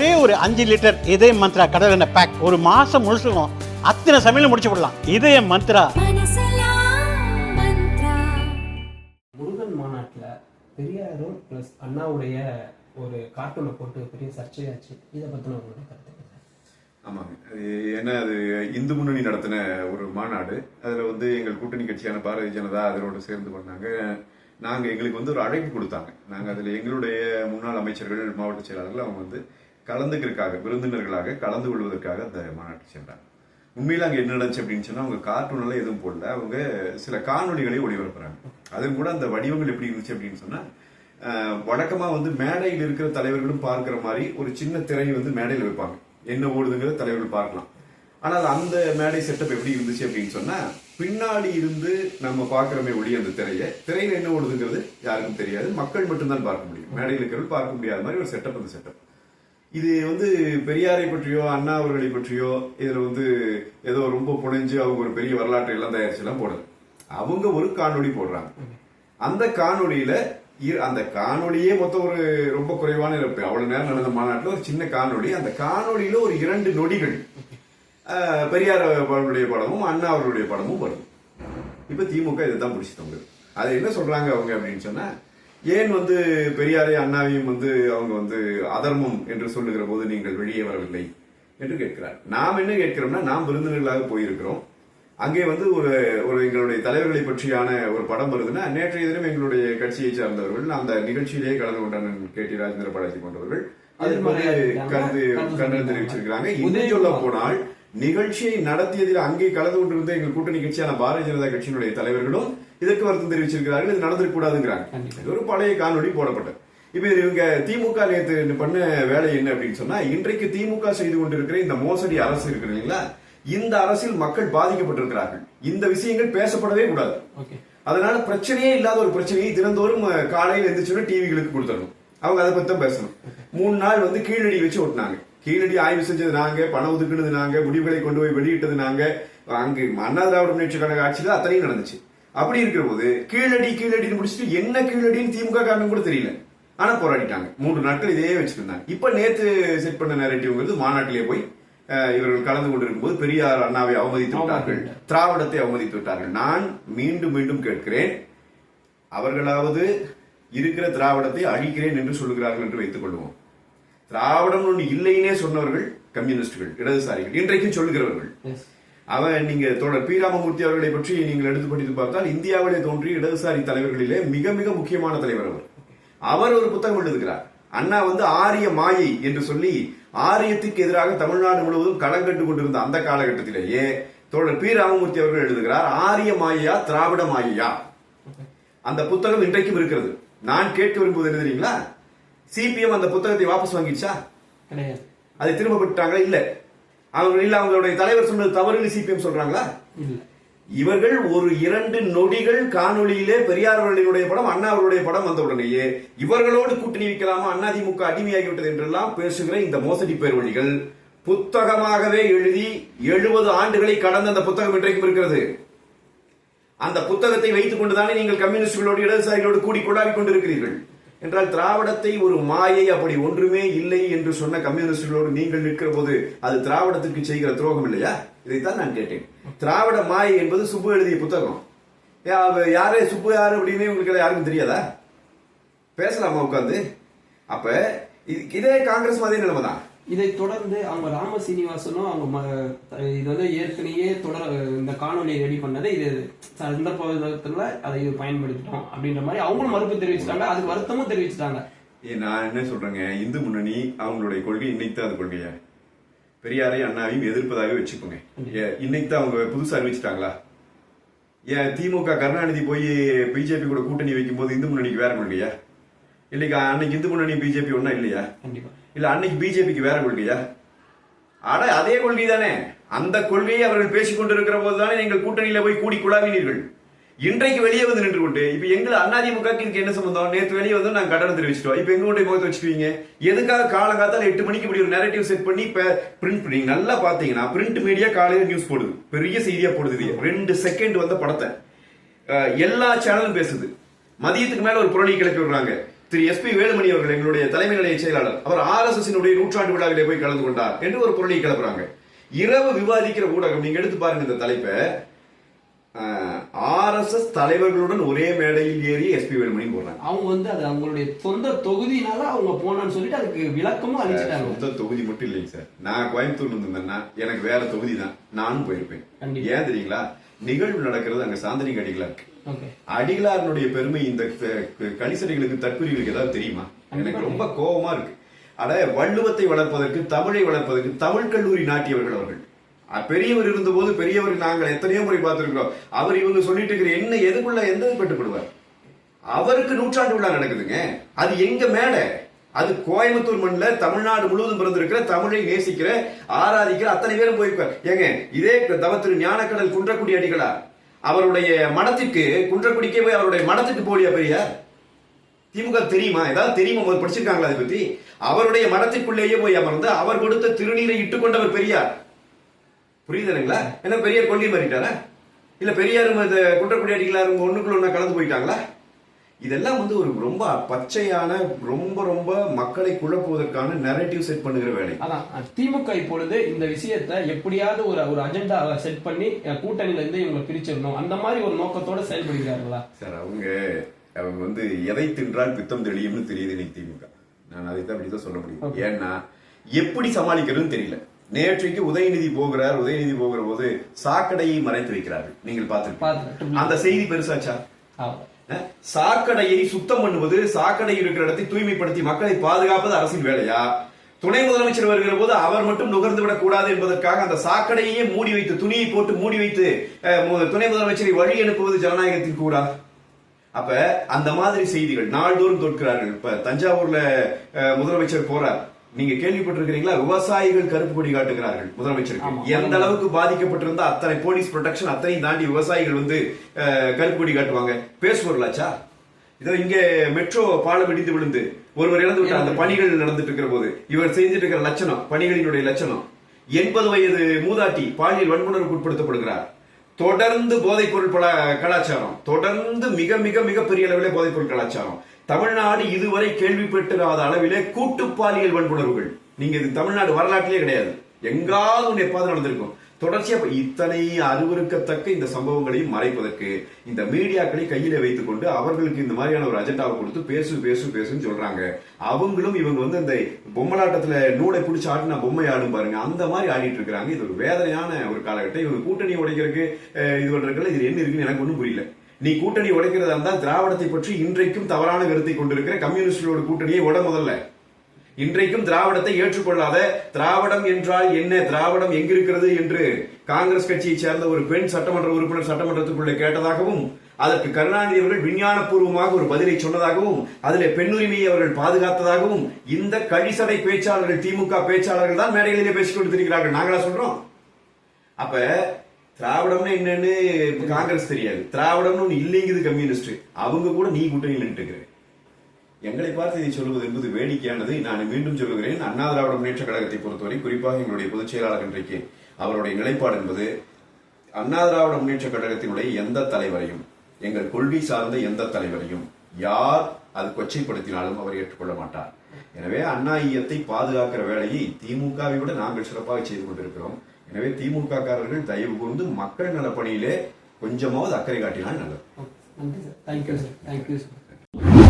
ஒரே ஒரு அஞ்சு லிட்டர் இதய மந்த்ரா கடல் எண்ணெய் பேக் ஒரு மாசம் முழுசுக்கும் அத்தனை சமையலும் முடிச்சு விடலாம். இதய மந்த்ரா. முருகன் மாநாட்டில் பெரியாரும் ப்ளஸ் அண்ணாவுடைய ஒரு கார்ட்டூனை போட்டு பெரிய சர்ச்சையாச்சு. இதை பற்றின உங்களோட கருத்து என்ன? ஆமாங்க. அது ஏன்னா அது இந்து முன்னணி நடத்தின ஒரு மாநாடு. அதுல வந்து எங்கள் கூட்டணி கட்சியான பாரதிய ஜனதா அதனோடு சேர்ந்து பண்ணாங்க. நாங்க எங்களுக்கு வந்து ஒரு அழைப்பு கொடுத்தாங்க. நாங்க அதுல எங்களுடைய முன்னாள் அமைச்சர்கள் மாவட்ட செயலாளர்கள் அவங்க வந்து கலந்துக்கிறதுக்காக விருந்தினர்களாக கலந்து கொள்வதற்காக அந்த மாநாட்டுக்கு சென்றாங்க. உண்மையில் அங்கே என்ன நடந்துச்சு அப்படின்னு சொன்னால் அவங்க கார்ட்டூனெல்லாம் எதுவும் போடல. அவங்க சில காணொளிகளை ஒளிபரப்புறாங்க. அதுவும் கூட அந்த வடிவங்கள் எப்படி இருந்துச்சு அப்படின்னு சொன்னால் வழக்கமாக வந்து மேடையில் இருக்கிற தலைவர்களும் பார்க்குற மாதிரி ஒரு சின்ன திரை வந்து மேடையில் வைப்பாங்க. என்ன ஓடுதுங்கிற தலைவர்கள் பார்க்கலாம். ஆனால் அந்த மேடை செட்டப் எப்படி இருந்துச்சு அப்படின்னு சொன்னால் பின்னாடி இருந்து நம்ம பார்க்குறமே ஒளி அந்த திரையை திரையில் என்ன ஓடுதுங்கிறது யாருக்கும் தெரியாது. மக்கள் மட்டும்தான் பார்க்க முடியும். மேடையில் இருக்கிறவர்கள் பார்க்க முடியாத மாதிரி ஒரு செட்டப் அந்த செட்டப் இது வந்து பெரியாரை பற்றியோ அண்ணா அவர்களை பற்றியோ இதுல வந்து ஏதோ ரொம்ப புனைஞ்சு அவங்க ஒரு பெரிய வரலாற்றை எல்லாம் தயாரிச்சு எல்லாம் போடல. அவங்க ஒரு காணொளி போடுறாங்க. அந்த காணொளியில இரு- அந்த காணொளியே மொத்தம் ஒரு ரொம்ப குறைவான இருப்பு அவ்வளவு நேரம் நடந்த மாநாட்டில் ஒரு சின்ன காணொளி. அந்த காணொளியில ஒரு இரண்டு நொடிகள் பெரியார் அவர்களுடைய படமும் அண்ணா அவர்களுடைய படமும் வரும். இப்ப திமுக இதை தான் பிடிச்சி தங்குது அது என்ன சொல்றாங்க அவங்க அப்படின்னு சொன்னா ஏன் வந்து பெரியாரை அண்ணாவையும் வந்து அவங்க வந்து அதர்மம் என்று சொல்லுகிற போது நீங்கள் வெளியே வரவில்லை என்று கேட்கிறார். நாம் என்ன கேட்கிறோம்னா நாம் விருந்தினர்களாக போயிருக்கிறோம். அங்கே வந்து ஒரு ஒரு எங்களுடைய தலைவர்களை பற்றியான ஒரு படம் வருதுன்னா நேற்றைய தினம் எங்களுடைய கட்சியை சார்ந்தவர்கள் அந்த நிகழ்ச்சியிலேயே கலந்து கொண்டான கே. டி. ராஜேந்திர பாலாஜி போன்றவர்கள் அதுக்கு வந்து கருத்து கண்டனம் தெரிவிச்சிருக்கிறாங்க. இன்னும் சொல்ல போனால் நிகழ்ச்சியை நடத்தியதில் அங்கே கலந்து கொண்டிருந்த எங்கள் கூட்டணி கட்சியான பாரதிய ஜனதா கட்சியினுடைய தலைவர்களும் இதற்கு வருத்தம் தெரிவிச்சிருக்கிறார்கள் இது நடந்திருக்க கூடாதுங்கிறாங்க. கண்டிப்பா. இது ஒரு பழைய காணொளி போடப்பட்டது. இப்ப இவங்க திமுக நேத்து பண்ண வேலை என்ன அப்படின்னு சொன்னா இன்றைக்கு திமுக செய்து கொண்டிருக்கிற இந்த மோசடி அரசு இருக்கு இல்லைங்களா? இந்த அரசில் மக்கள் பாதிக்கப்பட்டிருக்கிறார்கள். இந்த விஷயங்கள் பேசப்படவே கூடாது. அதனால பிரச்சனையே இல்லாத ஒரு பிரச்சனையை தினந்தோறும் காலையில எந்திரிச்சுன்னா டிவிகளுக்கு கொடுத்துடணும். அவங்க அதை பத்தி தான் பேசணும். மூணு நாள் வந்து கீழடி வச்சு ஓட்டினாங்க. கீழடி ஆய்வு செஞ்சது நாங்க பணம் ஒதுக்குனது நாங்க முடிவுகளை கொண்டு போய் வெளியிட்டது நாங்க. அங்கு அண்ணா திராவிட முன்னேற்ற கழக ஆட்சியில அத்தனையும் நடந்துச்சு. அப்படி இருக்கிற போது கீழடி கீழடின்னு முடிச்சுட்டு என்ன கீழடின்னு திமுக காரணம் கூட தெரியல. ஆனா போராடிட்டாங்க. மூன்று நாட்கள் இதே வச்சுட்டு இருந்தாங்க இப்ப நேத்து செட் பண்ண நேரட்டிவ்ங்கிறது மாநாட்டிலே போய் இவர்கள் கலந்து கொண்டிருக்கும் போது பெரியார் அண்ணாவை அவமதித்து விட்டார்கள். திராவிடத்தை அவமதித்து விட்டார்கள். நான் மீண்டும் மீண்டும் கேட்கிறேன். அவர்களாவது இருக்கிற திராவிடத்தை அழிக்கிறேன் என்று சொல்லுகிறார்கள் என்று வைத்துக் கொள்வோம். திராவிடம் ஒன்று இல்லைன்னே சொன்னவர்கள் கம்யூனிஸ்டுகள் இடதுசாரிகள் இன்றைக்கும் சொல்லுகிறவர்கள். அவன் நீங்க தோழர் பி. ராமமூர்த்தி அவர்களை பற்றி நீங்கள் எடுத்து படித்து பார்த்தால் இந்தியாவிலே தோன்றிய இடதுசாரி தலைவர்களிலே மிக மிக முக்கியமான தலைவர் அவர். அவர் ஒரு புத்தகம் எழுதுகிறார். அண்ணா வந்து ஆரிய மாயை என்று சொல்லி ஆரியத்துக்கு எதிராக தமிழ்நாடு முழுவதும் களங்கட்டு கொண்டிருந்த அந்த காலகட்டத்திலேயே தோழர் பி. ராமமூர்த்தி அவர்கள் எழுதுகிறார் ஆரிய மாயையா திராவிட மாயையா? அந்த புத்தகம் இன்றைக்கும் இருக்கிறது. நான் கேட்க விரும்புவது என்ன தெரியுங்களா சிபிஎம் அந்த புத்தகத்தை வாபஸ் வாங்கிடுச்சா? கிடையாது. அதை திரும்ப பெற்றாங்களா இல்ல. அவங்க இல்ல அவங்களுடைய தலைவர் சொன்னது தவறுன்னு சிபிஎம் சொல்றாங்களா? இவர்கள் ஒரு இரண்டு நொடிகள் காணொளியிலே பெரியார் அவர்களுடைய படம் அண்ணா அவர்களுடைய படம் வந்த உடனேயே இவர்களோடு கூட்டணி வைக்கலாமா? அதிமுக அடிமையாகிவிட்டது என்றெல்லாம் பேசுகிற இந்த மோசடி பேர்வழிகள் புத்தகமாகவே எழுதி எழுபது ஆண்டுகளை கடந்த அந்த புத்தகம் இன்றைக்கும் இருக்கிறது. அந்த புத்தகத்தை வைத்துக் கொண்டுதானே நீங்கள் கம்யூனிஸ்டுகளோடு இடதுசாரிகளோடு கூடி கொண்டாடி கொண்டிருக்கிறீர்கள். என்றால் திராவிடத்தை ஒரு மாயை அப்படி ஒன்றுமே இல்லை என்று சொன்ன கம்யூனிஸ்டுகளோடு நீங்கள் நிற்கிற போது அது திராவிடத்துக்கு செய்கிற துரோகம் இல்லையா? இதைத்தான் நான் கேட்டேன். திராவிட மாயை என்பது சுப்பு எழுதிய புத்தகம். யாரே சுப்பு யாரு அப்படின்னு உங்களுக்கு யாருக்கும் தெரியாதா? பேசலாமா உட்காந்து அப்ப இது- இதே காங்கிரஸ் மாதிரி நிலைமை தான். இதை தொடர்ந்து அவங்க ராம சீனிவாசனும் அவங்க இது வந்து ஏற்கனவே தொடர இந்த காணொலி ரெடி பண்ணதை இது சந்தர்ப்பத்துல அதை பயன்படுத்திட்டோம் அப்படின்ற மாதிரி அவங்களும் மறுப்பு தெரிவிச்சிட்டாங்க. அதுக்கு வருத்தமும் தெரிவிச்சிட்டாங்க. ஏ, நான் என்ன சொல்றேங்க? இந்து முன்னணி அவங்களுடைய கொள்கை இன்னைக்கு தான் அது கொள்கையா? பெரியாரை அண்ணாவையும் எதிர்ப்பதாக வச்சுக்கோங்க. இன்னைக்கு தான் அவங்க புதுசா அறிவிச்சிட்டாங்களா? ஏன் திமுக கருணாநிதி போய் பிஜேபி கூட கூட்டணி வைக்கும்போது இந்து முன்னணிக்கு வேற கொள்கையா? இல்லைக்கா அன்னைக்கு இந்து முன்னணி பிஜேபி ஒன்னா இல்லையா? கண்டிப்பா. இல்ல அன்னைக்கு பிஜேபிக்கு வேற கொள்கையா? அட அதே கொள்கை தானே அந்த கொள்கையை அவர்கள் பேசிக் கொண்டிருக்கிற போதுதானே நீங்கள் கூட்டணியில போய் கூடி குழாவினீர்கள். இன்றைக்கு வெளியே வந்து நின்று கொண்டு இப்ப எங்களை அதிமுக இதுக்கு என்ன சம்பந்தம்? நேற்று வெளியே வந்து நாங்க கட்டணம் தெரிவிச்சிட்டோம். இப்ப எங்களுடைய முகத்தை வச்சுக்குவீங்க? எதுக்காக காலங்காத்தால எட்டு மணிக்கு இப்படி ஒரு நேரட்டிவ் செட் பண்ணி பிரிண்ட் பண்ணி நல்லா பாத்தீங்கன்னா பிரிண்ட் மீடியா காலையில நியூஸ் போடுது. பெரிய செய்தியா போடுது ரெண்டு செகண்ட் வந்த படத்தை. எல்லா சேனலும் பேசுது. மதியத்துக்கு மேல ஒரு புரளி கிளப்பி விடுறாங்க. திரு எஸ் பி வேலுமணி அவர்கள் எங்களுடைய தலைமை நிலைய செயலாளர். அவர் ஆர் எஸ் எஸ் நூற்றாண்டு விழாவிலே போய் கலந்து கொண்டார் என்று ஒரு பொருளை கிளப்புறாங்க. இரவு விவாதிக்கிற ஊடகம் நீங்க எடுத்து பாருங்க இந்த தலைப்பை. ஆர் எஸ் எஸ் தலைவர்களுடன் ஒரே மேடையில் ஏறி எஸ் பி வேலுமணி போடுறாங்க அவங்க வந்து அது அவங்களுடைய சொந்த தொகுதினால அவங்க போனான்னு சொல்லிட்டு அதுக்கு விளக்கமும் அளிச்சிட்டாங்க. சொந்த தொகுதி மட்டும் இல்லைங்க சார். நான் கோயம்புத்தூர்ல இருந்தேன்னா எனக்கு வேற தொகுதி தான். நானும் போயிருப்பேன். ஏன் தெரியுங்களா? நிகழ்வு நடக்கிறது அங்க சாந்தனி அடிகளா இருக்கு. ஓகே அடிகளாருடைய பெருமை இந்த க- கலிசடைகளுக்கு தற்குறிகளுக்கு ஏதாவது தெரியுமா? எனக்கு ரொம்ப கோபமா இருக்கு. அட வள்ளுவத்தை வளர்ப்பதற்கு தமிழை வளர்ப்பதற்கு தமிழ் கல்லூரி நாட்டியவர்கள் அவர்கள். பெரியவர் இருந்தபோது பெரியவர் நாங்கள் எத்தனையோ முறை பார்த்திருக்கிறோம். அவர் இவங்க சொல்லிட்டு இருக்கிற என்ன எதுக்குள்ள எந்த கட்டுப்படுவார்? அவருக்கு நூற்றாண்டு விழா நடக்குதுங்க. அது எங்க மேடை அது கோயம்புத்தூர் மண்ணில் தமிழ்நாடு முழுவதும் பிறந்திருக்கிற தமிழை நேசிக்கிற ஆராதிக்கிற அத்தனை பேரும் போயிருப்பார். ஏங்க இதே தவத்திரு ஞானக்கடல் குன்றக்குடி அடிகளார். அவருடைய மடத்திற்கு குன்றக்குடிக்கே போய் அவருடைய மடத்துக்கு போலியா பெரியார் திமுக தெரியுமா? ஏதாவது தெரியுமா? அவர் படிச்சிருக்காங்களா அதை பத்தி? அவருடைய மடத்திற்குள்ளேயே போய் அமர்ந்து அவர் கொடுத்த திருநீரை இட்டுக்கொண்டவர் பெரியார். புரியுதுங்களா? என்ன பெரியார் கொல்லி மாறிட்டாரா? இல்ல பெரியாரும் குன்றக்குடி அடிகளாரும் ஒண்ணுக்குள்ள ஒண்ணா கலந்து போயிட்டாங்களா? இதெல்லாம் வந்து ஒரு ரொம்ப பச்சையான ரொம்ப ரொம்ப மக்களை குழப்புவதற்கான நரேட்டிவ் செட் பண்ணுகிற வேலை. அதான். திமுக இப்பொழுது இந்த விஷயத்தை எப்படியாவது ஒரு ஒரு அஜெண்டா செட் பண்ணி கூட்டணியில இருந்து இவங்களை பிரிச்சிடணும். அந்த மாதிரி ஒரு நோக்கத்தோட செயல்படுகிறார்களா? சார் அவங்க அவங்க வந்து எதை தின்றால் பித்தம் தெளியும்னு தெரியுது இன்னைக்கு திமுக. நான் அதை தான் சொல்ல முடியும். ஏன்னா எப்படி சமாளிக்கிறதுன்னு தெரியல. நேற்றைக்கு உதயநிதி போகிறார். உதயநிதி போகிற போது சாக்கடையை மறைத்து வைக்கிறார்கள். நீங்கள் பார்த்து. அந்த செய்தி பெருசாச்சா? சாக்கடையை சுத்தம் பண்ணுவது சாக்கடை இருக்கிற இடத்தை தூய்மைப்படுத்தி மக்களை பாதுகாப்பது அரசின் வேலையா? துணை முதலமைச்சர் வருகிற போது அவர் மட்டும் நுகர்ந்து விடக் கூடாது என்பதற்காக அந்த சாக்கடையே மூடி வைத்து துணியை போட்டு மூடி வைத்து துணை முதலமைச்சரை வழி அனுப்புவது ஜனநாயகத்தின் கூடா? அப்ப அந்த மாதிரி செய்திகள் நாள்தோறும் தோற்கிறார்கள். இப்ப தஞ்சாவூர்ல முதலமைச்சர் போறார். நீங்க கேள்விப்பட்டிருக்கிறீங்களா? விவசாயிகள் கருப்பு கொடி காட்டுகிறார்கள் முதலமைச்சருக்கு. எந்த அளவுக்கு பாதிக்கப்பட்டிருந்தா அத்தனை போலீஸ் ப்ரொடெக்ஷன் அத்தனையும் தாண்டி விவசாயிகள் வந்து கருப்பு கொடி காட்டுவாங்க. பேசுவார்களாச்சா இதோ இங்க மெட்ரோ பாலம் இடிந்து விழுந்து ஒருவர் இறந்து விட்டார். அந்த பணிகள் நடந்துட்டு இருக்கிற போது இவர் செஞ்சுட்டு இருக்கிற லட்சணம் பணிகளினுடைய லட்சணம். எண்பது வயது மூதாட்டி பாலியல் வன்முணர்வுக்கு உட்படுத்தப்படுகிறார். தொடர்ந்து போதைப் பொருள் பல கலாச்சாரம். தொடர்ந்து மிக மிக மிக பெரிய அளவிலே போதைப் பொருள் கலாச்சாரம். தமிழ்நாடு இதுவரை கேள்விப்பட்டிராத அளவிலே கூட்டு பாலியல் வன்புணர்வுகள். நீங்க இது தமிழ்நாடு வரலாற்றிலே கிடையாது. எங்காவது ஒன்று எப்பாவது நடந்திருக்கும். தொடர்ச்சியா இத்தனை அருவருக்கத்தக்க இந்த சம்பவங்களையும் மறைப்பதற்கு இந்த மீடியாக்களை கையில வைத்துக் கொண்டு அவர்களுக்கு இந்த மாதிரியான ஒரு அஜெண்டாவை கொடுத்து பேசு பேசு பேசுன்னு சொல்றாங்க. அவங்களும் இவங்க வந்து அந்த பொம்மலாட்டத்துல நூலை பிடிச்சி ஆடினா பொம்மை ஆடும் பாருங்க. அந்த மாதிரி ஆடிட்டு இருக்கிறாங்க. இது ஒரு வேதனையான ஒரு காலகட்டம். இவங்க கூட்டணி உடைக்கிறதுக்கு இது பண்றதுல இது என்ன இருக்குன்னு எனக்கு ஒன்றும் புரியல. நீ கூட்டணி உடைக்கிறதா இருந்தால் திராவிடத்தை பற்றி இன்றைக்கும் தவறான கருத்தை கொண்டிருக்கிற கம்யூனிஸ்டுகளோட கூட்டணியை உட முதல்ல. இன்றைக்கும் திராவிடத்தை ஏற்றுக்கொள்ளாத திராவிடம் என்றால் என்ன? திராவிடம் எங்கிருக்கிறது என்று காங்கிரஸ் கட்சியைச் சேர்ந்த ஒரு பெண் சட்டமன்ற உறுப்பினர் சட்டமன்றத்துக்குள்ளே கேட்டதாகவும் அதற்கு கருணாநிதி அவர்கள் விஞ்ஞானபூர்வமாக ஒரு பதிலை சொன்னதாகவும் அதில் பெண்ணுரிமையை அவர்கள் பாதுகாத்ததாகவும் இந்த கழிசடை பேச்சாளர்கள் திமுக பேச்சாளர்கள் தான் மேடைகளிலே பேசிக் கொடுத்திருக்கிறார்கள் நாங்களா சொல்றோம். அப்ப திராவிடம்னு என்னன்னு காங்கிரஸ் தெரியாது. திராவிடம்னு ஒண்ணு இல்லைங்கிறது கம்யூனிஸ்ட். அவங்க கூட நீ கூட்டணியில் நின்றுக்கிற எங்களை பார்த்து இதை சொல்வது என்பது வேடிக்கையானது. நான் மீண்டும் சொல்லுகிறேன் அண்ணா திராவிட முன்னேற்ற கழகத்தை பொறுத்தவரை குறிப்பாக எங்களுடைய பொதுச் செயலாளர் இன்றைக்கு அவருடைய நிலைப்பாடு என்பது அண்ணா திராவிட முன்னேற்ற கழகத்தினுடைய எந்த தலைவரையும் எங்கள் கொள்கை சார்ந்த எந்த தலைவரையும் யார் அது கொச்சைப்படுத்தினாலும் அவர் ஏற்றுக்கொள்ள மாட்டார். எனவே அண்ணா ஈயத்தை பாதுகாக்கிற வேலையை திமுகவை விட நாங்கள் சிறப்பாக செய்து கொண்டிருக்கிறோம். எனவே திமுக காரர்கள் தயவு கூர்ந்து மக்கள் நலப்பணியிலே கொஞ்சமாவது அக்கறை காட்டினால் நல்லது. நன்றி sir thank you sir thank you sir